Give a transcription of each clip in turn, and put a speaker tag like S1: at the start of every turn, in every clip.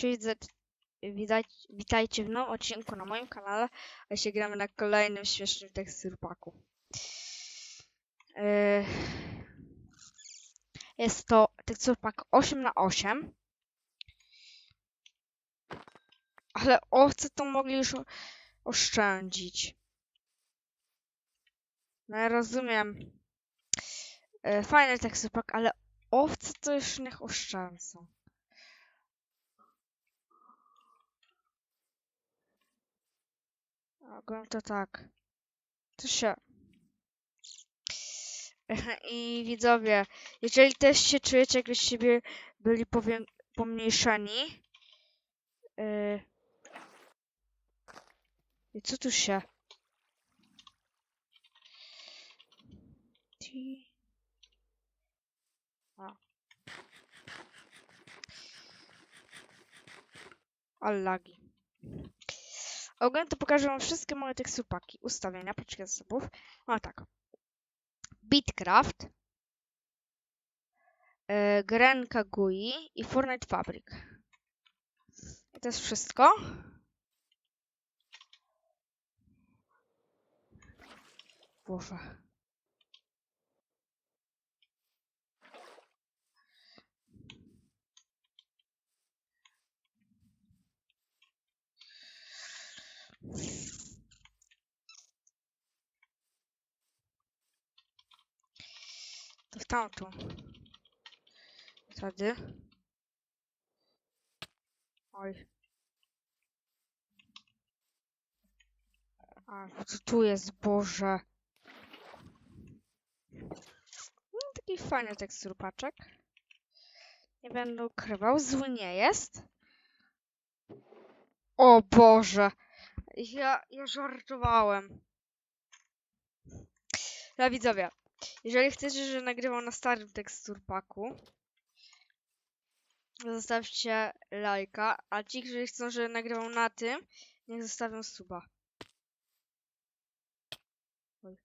S1: Cześć, witaj, witajcie w nowym odcinku na moim kanale, a się gramy na kolejnym śmiesznym teksturpaku. Yy, Jest to teksturpak 8 na 8 Ale owce to mogli już oszczędzić. No ja rozumiem. Yy, Fajny teksturpak, ale owce to już niech oszczędzą. Ogólnie to tak. To się. I widzowie, jeżeli też się czujecie, jakby z siebie byli pomniejszeni. Yy... I co tu się? A. Allagi. Ogólnie to pokażę wam wszystkie moje teksturpaki, ustawienia, paczki zasobów. O tak. Bitcraft, yy, Grenka GUI i Fortnite Fabric. I to jest wszystko. Boże. To w tamtą. Wtedy. Oj. A, co tu jest, Boże. No, taki fajny tekstur paczek. Nie będę ukrywał, zły nie jest. O Boże. Ja, ja żartowałem. Dla widzowie, jeżeli chcecie, że nagrywam na starym teksturpaku, zostawcie lajka, a ci, którzy chcą, że nagrywam na tym, niech zostawią suba. Oj.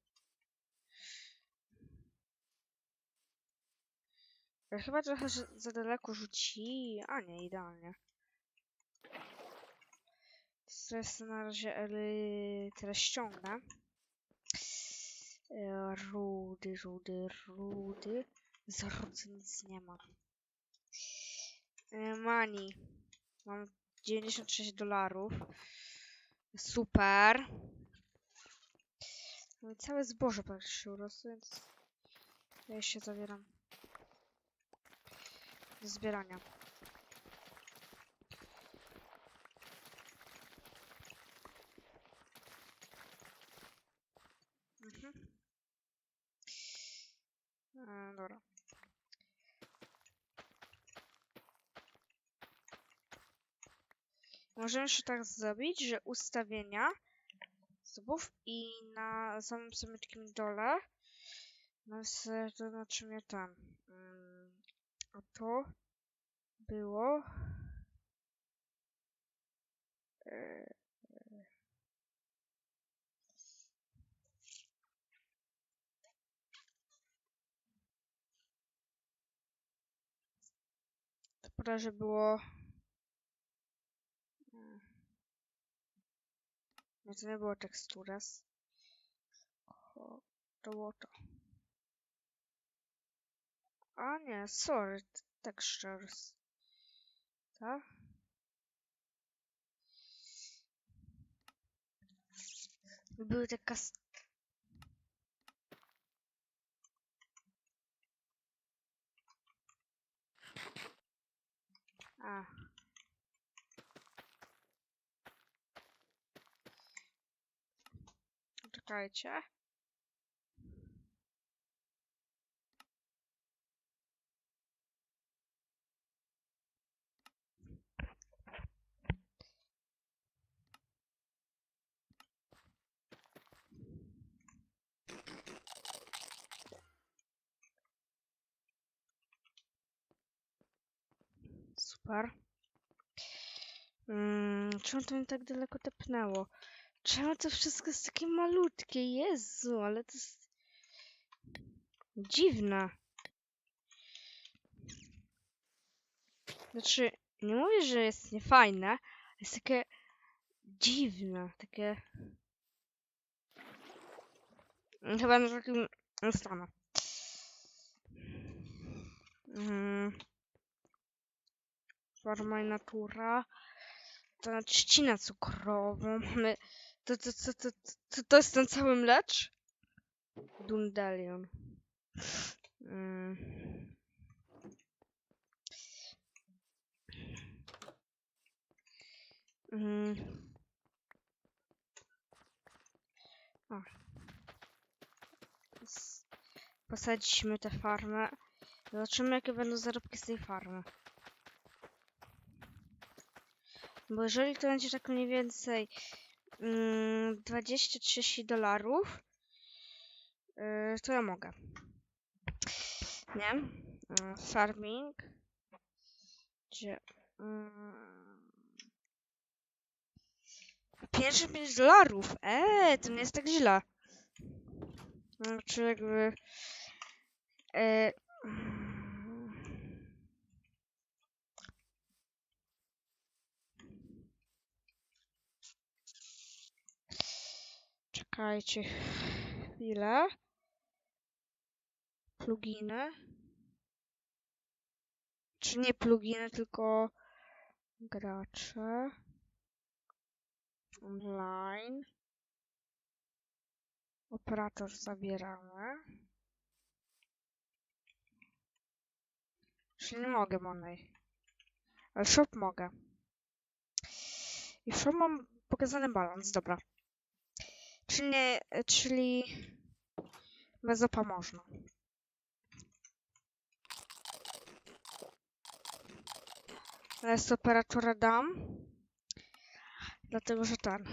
S1: Ja chyba trochę za daleko rzuci, a nie, idealnie. To na razie, ściągnę. E, Rudy, rudy, rudy. Z nic nie ma. E, Money. Mam 96 dolarów. Super. No całe zboże praktycznie urosło, więc ja się zabieram do zbierania. E, dobra. Możemy jeszcze tak zrobić, że ustawienia subów i na samym samym takim dole nas zaznaczymy tam. Mm, A to było e, podaże było nie, to nie było teksturas. To było to. A nie, sorry, textures. Tak? Były te kas... A. Czekajcie. Super. Mm, czemu to mi tak daleko tepnęło? Czemu to wszystko jest takie malutkie? Jezu, ale to jest dziwne. Znaczy, nie mówię, że jest niefajne, jest takie dziwne, takie... Chyba na takim stanę. Mm. Farma i natura. To na trzcinę cukrową. Mamy... To, to, to, to, to, to jest ten cały mlecz? Dundelion. Mm. Mm. O. Posadzimy tę farmę. Zobaczymy, jakie będą zarobki z tej farmy. Bo jeżeli to będzie tak mniej więcej mm, 20-30 dolarów, yy, to ja mogę. Nie? Yy, farming. Gdzie? Mm, 55 dolarów! Eee, to nie jest tak źle. Znaczy jakby... E, Czekajcie chwilę. Pluginy. Czy nie pluginy, tylko gracze. Online. Operator zabieramy. Czyli nie mogę monej. Ale shop mogę. I shop mam pokazany balans, dobra. Czyli nie, czyli bez opa można. Teraz operatora dam. Dlatego, że ten.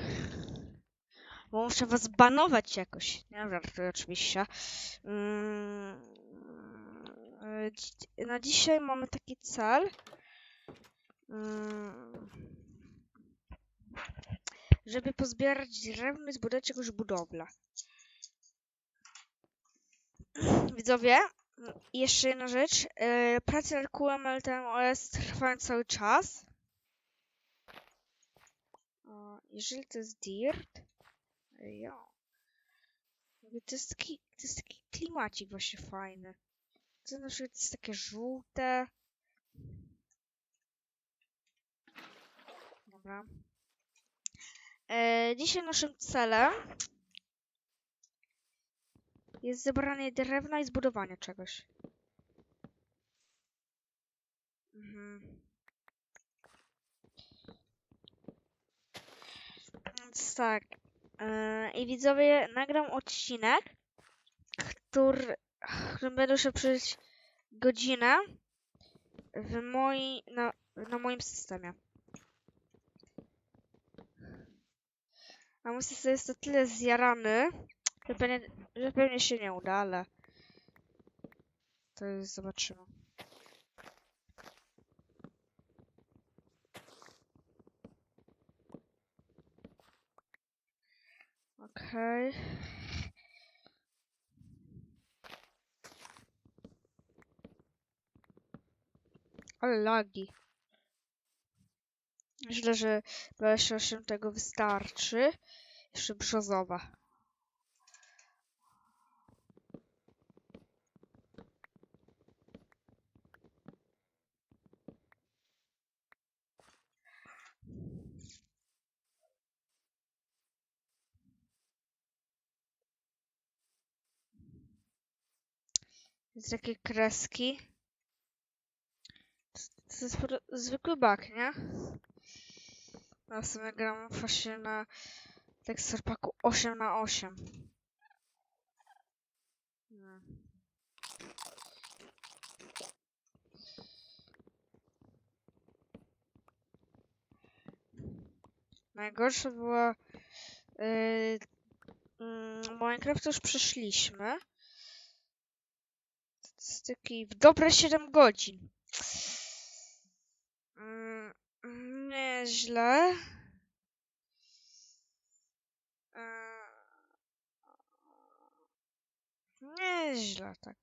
S1: Bo muszę was banować jakoś. Nie żartuję oczywiście. Mm, na dzisiaj mamy taki cel. Żeby pozbierać drewno i zbudować jakąś budowlę. Widzowie, jeszcze jedna rzecz. Yy, prace nad QML TMOS trwają cały czas. Jeżeli to jest dirt, To jest taki, to jest taki klimacik właśnie fajny. To na przykład jest takie żółte. Dobra. E, dzisiaj naszym celem jest zebranie drewna i zbudowanie czegoś. Mhm. Więc tak. E, I widzowie, nagram odcinek, który, który będę się przez godzinę w moi, na, na moim systemie. A mój system jest to tyle zjarany, że pewnie, że pewnie się nie uda, ale to już zobaczymy. Okej. Ale lagi. Źle, że 28 tego wystarczy. Jeszcze brzozowa. Jest takie kreski. To jest zwykły bug, nie? Sumie gram właśnie na tekstur paku 8 na 8 Nie. Najgorsze było yy, mm, Minecraft już przeszliśmy. Statystyki w dobre 7 godzin. Mm, Nieźle. Eee, Nieźle, tak.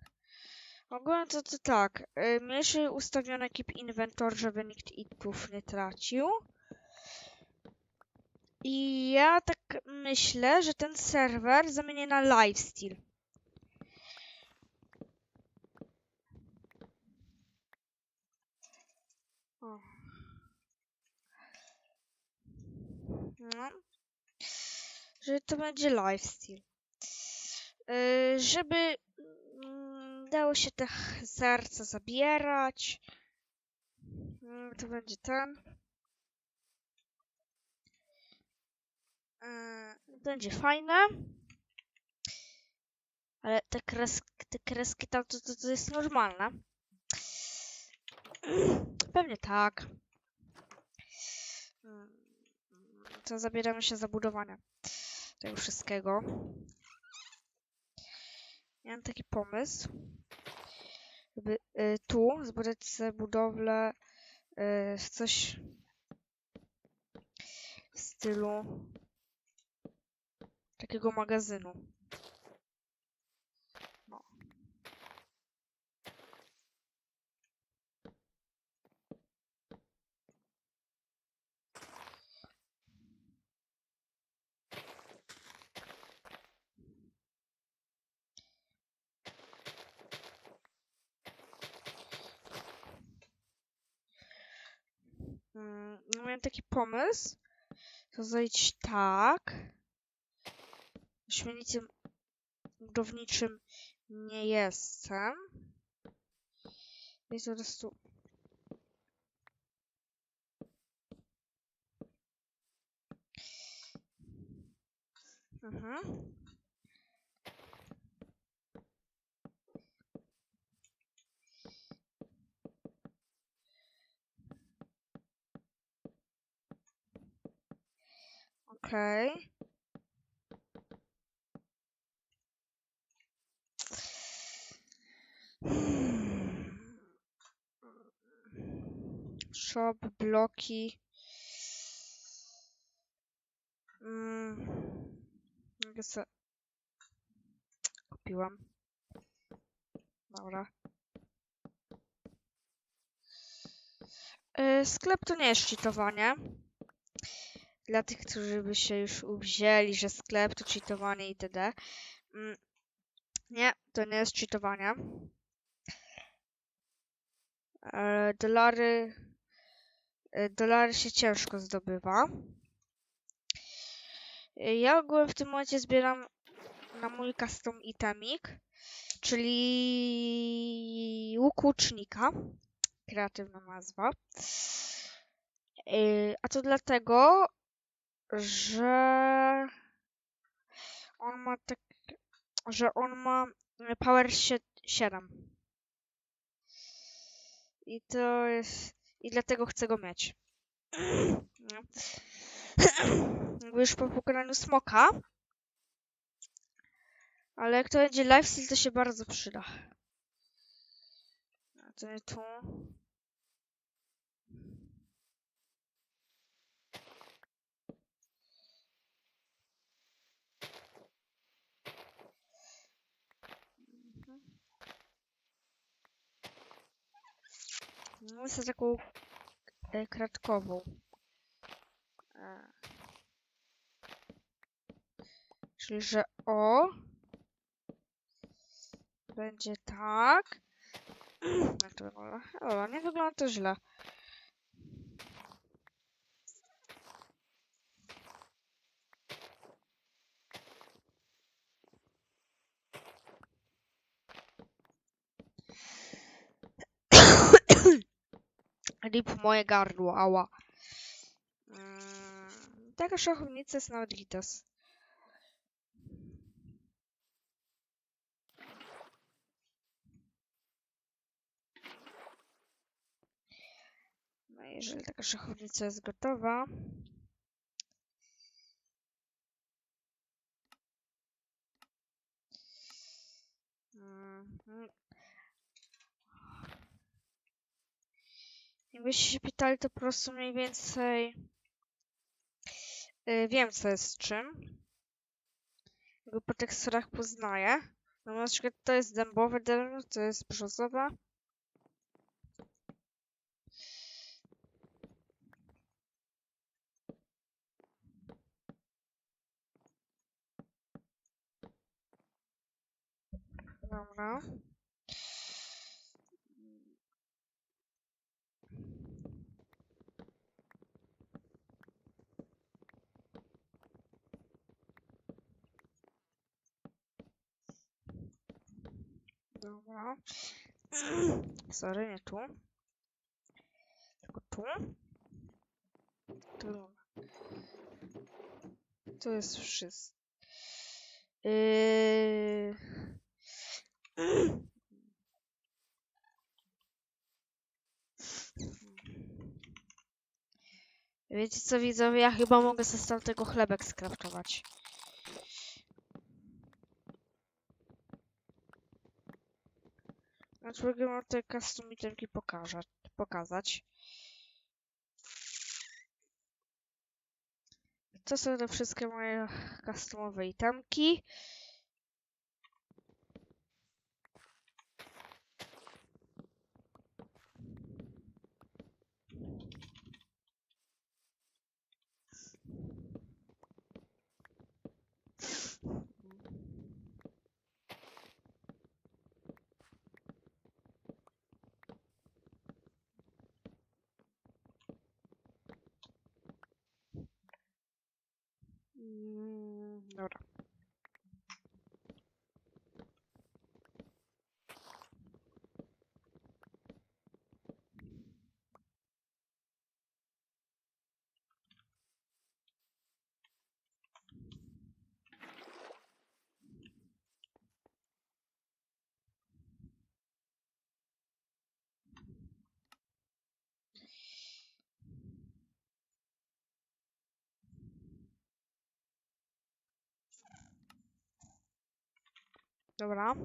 S1: Ogólnie to, to tak. y, Mniejszy ustawiony keep inventor, żeby nikt itów nie tracił. I ja tak myślę, że ten serwer zamienię na lifestyle. No. Że to będzie lifestyle. Yy, żeby mm, dało się te serca zabierać. Mm, To będzie ten. Yy, Będzie fajne. Ale te kreski, te kreski tam to, to, to jest normalne. Pewnie tak. Mm, To zabieramy się za budowanie tego wszystkiego. Miałem taki pomysł, żeby y, tu zbudować sobie budowlę y, coś w stylu takiego magazynu. Miałem taki pomysł, to zrobić tak. Śmielnicym budowniczym nie jestem. Więc po prostu... Mhm. Okej. Shop, bloki. Mm. Kupiłam. Dobra. Y, Sklep to nie jest cheatowanie. Dla tych, którzy by się już uwzięli, że sklep to cheatowanie itd. Mm, Nie, to nie jest cheatowanie. E, Dolary, e, dolary się ciężko zdobywa. E, Ja ogółem w tym momencie zbieram na mój custom itemik, czyli łuk łucznika. Kreatywna nazwa. A to dlatego, że on ma tak, że on ma e, power sie- 7. I to jest, i dlatego chcę go mieć. No. Już po pokonaniu smoka. Ale jak to będzie lifesteal, to się bardzo przyda. A to tu. No, jest taką e, kratkową. E. Czyli, że o będzie tak. Jak to wygląda? O, nie wygląda to źle. Rip moje gardło, ała. Mm, taka szachownica jest nawet gitas. No jeżeli taka szachownica jest gotowa. Jakbyście się pytali, to po prostu mniej więcej yy, wiem, co jest z czym. Jakby po teksturach poznaję. No na przykład to jest dębowe drewno, to jest brzozowe. Dobra. Dobra. Sorry, nie tu. Tylko tu. Tu. To jest wszystko. Yy... Wiecie co widzowie, ja chyba mogę sobie z tamtego chlebek skraftować. Mogę wam te custom itemki pokażę, pokazać. To są te wszystkie moje customowe itemki. Mm, dobra. Dobra.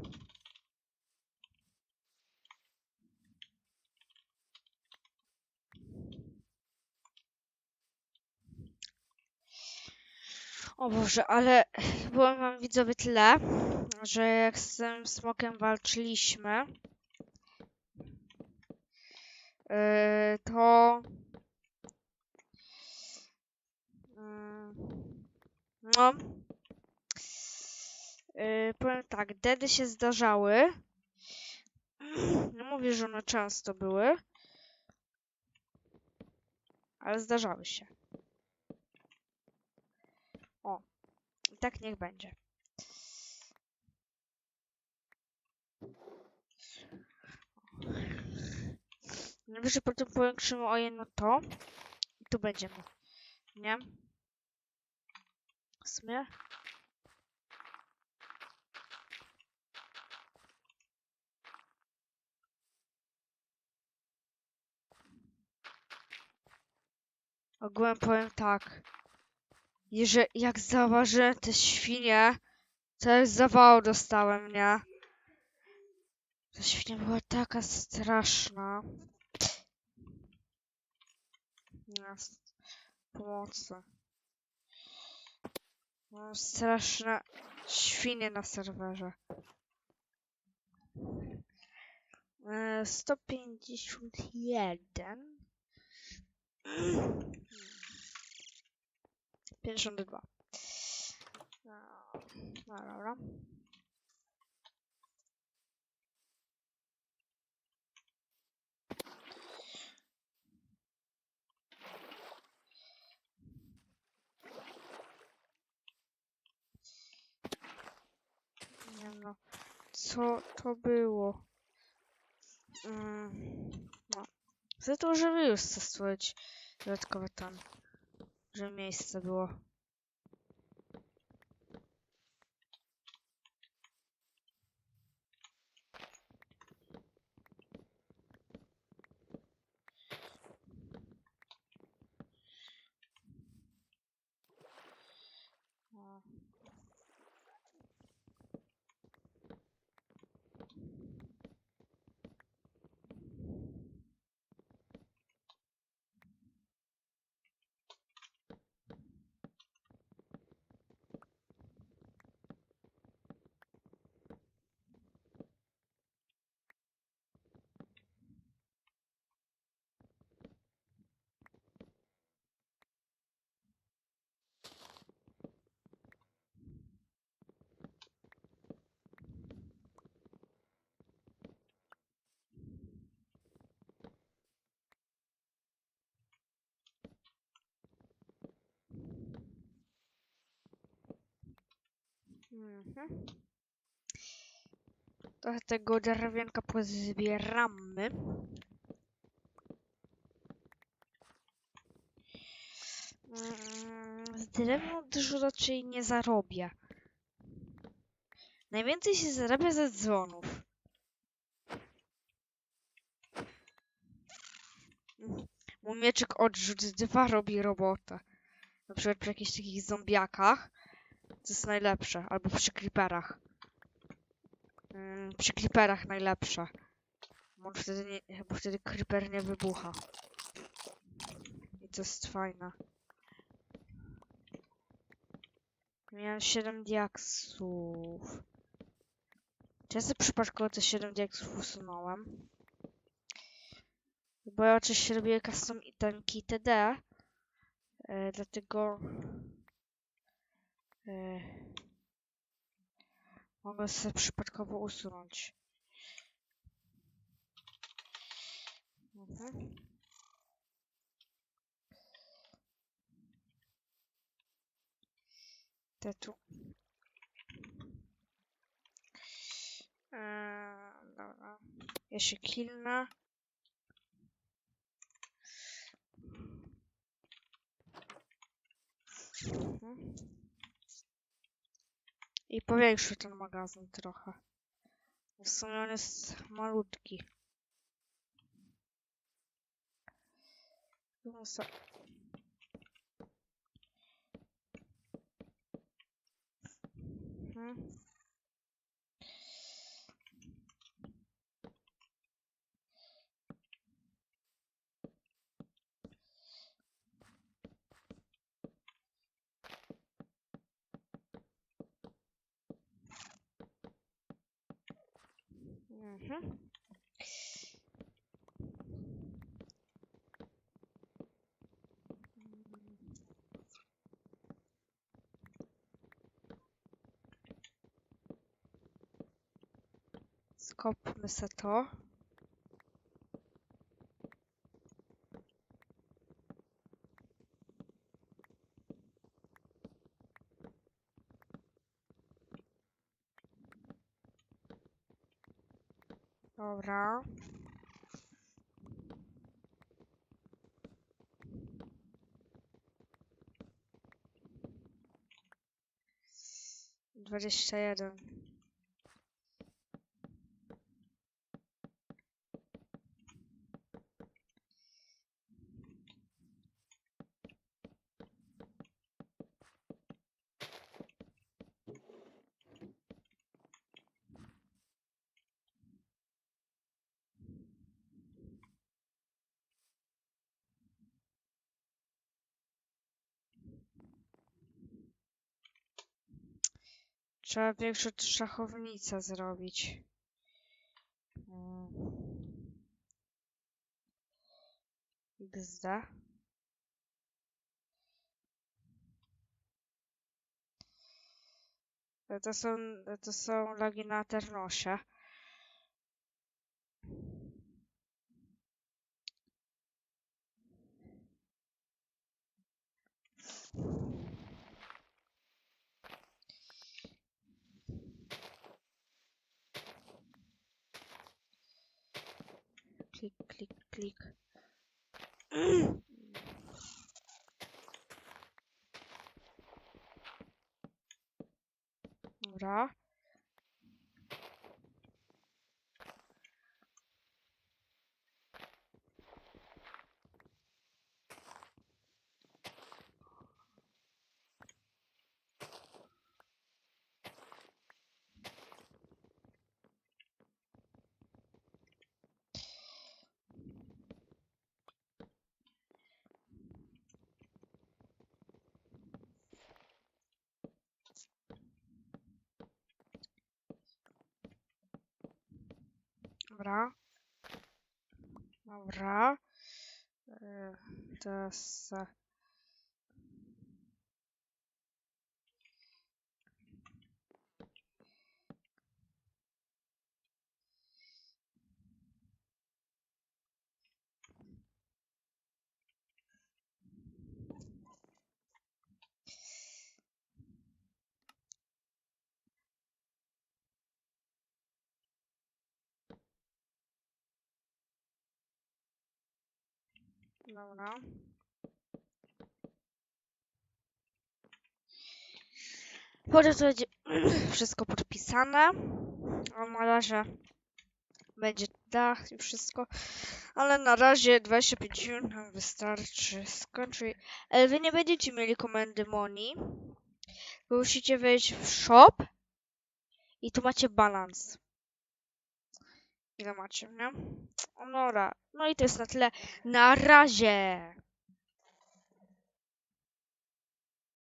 S1: O Boże, ale powiem wam widzowie tyle, że jak z tym smokiem walczyliśmy, yy, to mm, no yy, powiem tak, dedy się zdarzały. Nie mówię, że one często były, ale zdarzały się. O, i tak niech będzie. Najwyżej potem powiększymy o jedno to i tu będziemy. Nie? W sumie? Ogółem powiem tak. Jeżeli, jak zauważyłem te świnie, to jak zawał dostałem, nie? Ta świnia była taka straszna. Jest. Pomocy. Mam straszne świnie na serwerze. E, 151. 52. No, no dobra. Nie no, co to było? Mm, no. Za to, żeby już stworzyć dodatkowe tam, żeby Trochę tego drewienka pozbieramy. Mm, Z drewna dużo raczej nie zarobię. Najwięcej się zarabia ze dzwonów. Mój mieczyk odrzut 2 robi robotę. Na przykład przy jakichś takich zombiakach. To jest najlepsze. Albo przy creeperach. Mm, przy creeperach najlepsze. Bo wtedy, nie, bo wtedy creeper nie wybucha. I to jest fajne. Miałem 7 diaksów. Czy ja sobie przypadkowo te 7 diaksów usunąłem? Bo ja oczywiście robię custom itemki itd. E, dlatego... E, mogę sobie przypadkowo usunąć. Mhm. Te tu. Eee, dobra. Kilnę. Mhm. I powiększę ten magazyn trochę. W sumie on jest malutki. No so. Mhm. Mhm. Skopmy se to. Dobra. Dwadzieścia jeden. Trzeba większą szachownicę zrobić. Mm. E, To są, to są lagi na Ternosie. Klik, klik. Dobra. Dobra. Dobra. E, Teraz... Dobra. Potem to będzie wszystko podpisane. A na razie będzie dach i wszystko. Ale na razie 25 minut nam wystarczy. Skończy. Ale wy nie będziecie mieli komendy money. Wy musicie wejść w shop i tu macie balans. Ile macie, nie? No. No i to jest na tyle. Na razie!